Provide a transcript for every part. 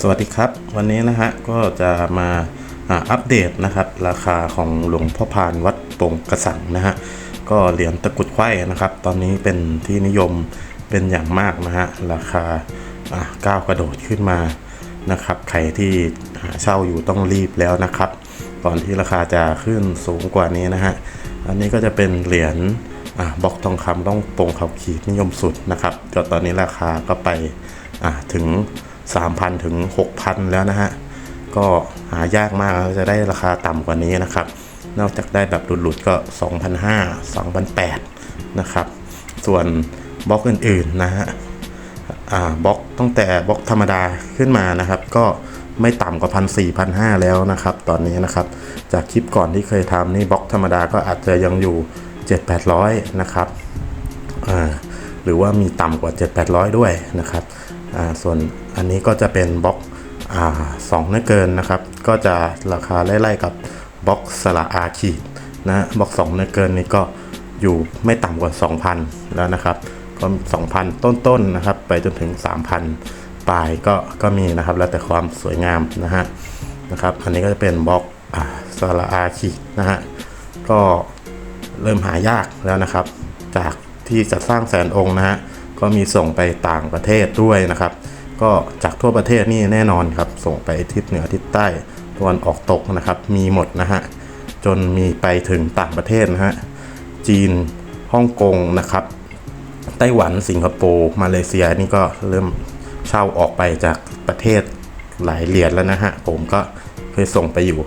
สวัสดีครับ วันนี้นะฮะก็จะมาอัปเดตนะครับ ราคาของหลวงพ่อพานวัดปงกระสังนะฮะก็เหรียญตะกรุดไข่นะครับ ตอนนี้เป็นที่นิยมเป็นอย่างมากนะฮะราคาก้าวกระโดดขึ้นมานะครับใครที่เช่าอยู่ต้องรีบแล้วนะครับก่อนที่ราคาจะขึ้นสูงกว่านี้นะฮะอันนี้ก็จะเป็นเหรียญบล็อกทองคำต้องโป่งเขาขีดนิยมสุดนะครับก็ตอนนี้ราคาก็ไปถึง 3,000 ถึง 6,000 แล้วนะฮะ ก็หายากมากจะได้ราคาต่ำกว่านี้นะครับ นอกจากได้แบบหลุดๆ ก็2,500 2,800 นะครับ ส่วนบล็อกอื่นๆนะฮะบล็อกตั้งแต่บล็อกธรรมดาขึ้นมานะครับ ก็ไม่ต่ำกว่าพันสี่พันห้าแล้วนะครับ ตอนนี้นะครับ จากคลิปก่อนที่เคยทำนี่บล็อกธรรมดาก็อาจจะยังอยู่7-800 นะครับหรือว่ามีต่ำกว่า 7-800 ด้วยนะครับ ส่วนอันนี้ก็จะเป็นบล็อกอ่าสองนื้อเกินนะครับ ก็จะราคาไล่ๆกับบล็อกสละอาขีดนะบล็อกสองนื้อเกินนี่ก็อยู่ไม่ต่ำกว่า 2,000 แล้วนะครับ ก็ 2,000 ต้นๆนะครับ ไปจนถึง 3,000 ปลายก็ก็มีนะครับ แล้วแต่ความสวยงามนะฮะนะครับ อันนี้ก็จะเป็นบล็อกอ่าสละอาขีดนะฮะก็เริ่มหายากแล้วนะครับ จากที่จะสร้างแสนองค์นะฮะ ก็มีส่งไปต่างประเทศด้วยนะครับ ก็จากทั่วประเทศนี่แน่นอนครับ ส่งไปทิศเหนือทิศใต้ตะวันออกตกนะครับ มีหมดนะฮะ จนมีไปถึงต่างประเทศนะฮะ จีน ฮ่องกงนะครับ ไต้หวัน สิงคโปร์ มาเลเซียนี่ก็เริ่มเช่าออกไปจากประเทศหลายเหรียญแล้วนะฮะ ผมก็เคยส่งไปอยู่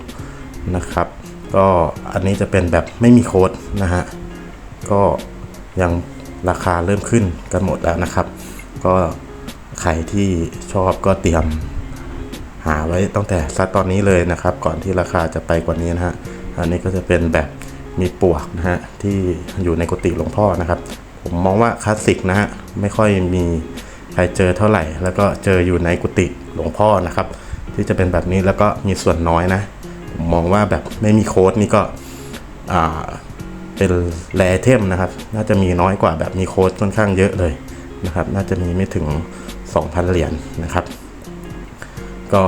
นะครับ ก็อันนี้จะเป็นแบบไม่มีโค้ดนะฮะ ก็ยัง ราคาเริ่มขึ้นกันหมดแล้วนะครับ ก็ใครที่ชอบก็เตรียมหาไว้ตั้งแต่ซัดตอนนี้เลยนะครับ ก่อนที่ราคาจะไปกว่านี้นะฮะอันนี้ก็จะเป็นแบบมีปวกนะฮะที่อยู่ในกุฏิหลวงพ่อนะครับ ผมมองว่าคลาสสิกนะฮะไม่ค่อยมีใครเจอเท่าไหร่ แล้วก็เจออยู่ในกุฏิหลวงพ่อนะครับ ที่จะเป็นแบบนี้แล้วก็มีส่วนน้อยนะ ผมมองว่าแบบไม่มีโค้ดนี่ก็อ่า เป็นแรเทมนะครับ น่าจะมีน้อยกว่าแบบมีโค้ดค่อนข้างเยอะเลยนะครับ น่าจะมีไม่ถึง 2,000 เหรียญนะครับ ก็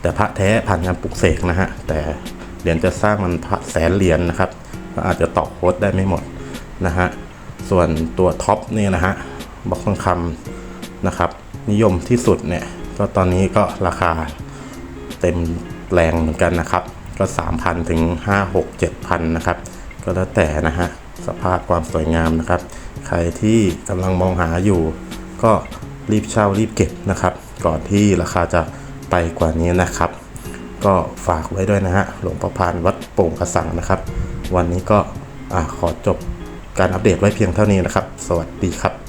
แต่พระแท้ผ่านการปลุกเสกนะฮะ แต่เหรียญจะสร้างมันพระแสนเหรียญนะครับ ก็อาจจะต่อโค้ดได้ไม่หมดนะฮะ ส่วนตัวท็อปนี่นะฮะบล็อกทองคำนะครับ นิยมที่สุดเนี่ยก็ตอนนี้ก็ราคาเต็มแรงเหมือนกันนะครับ ก็ 3,000 ถึง 5 6 7,000 นะครับ ก็แล้วแต่นะฮะสภาพความสวยงามนะครับ ใครที่กำลังมองหาอยู่ ก็รีบเช่ารีบเก็บนะครับ ก่อนที่ราคาจะไปกว่านี้นะครับ ก็ฝากไว้ด้วยนะฮะหลวงประพานวัดโป่งกระสังนะครับ วันนี้ก็อขอจบการอัปเดตไว้เพียงเท่านี้นะครับ สวัสดีครับ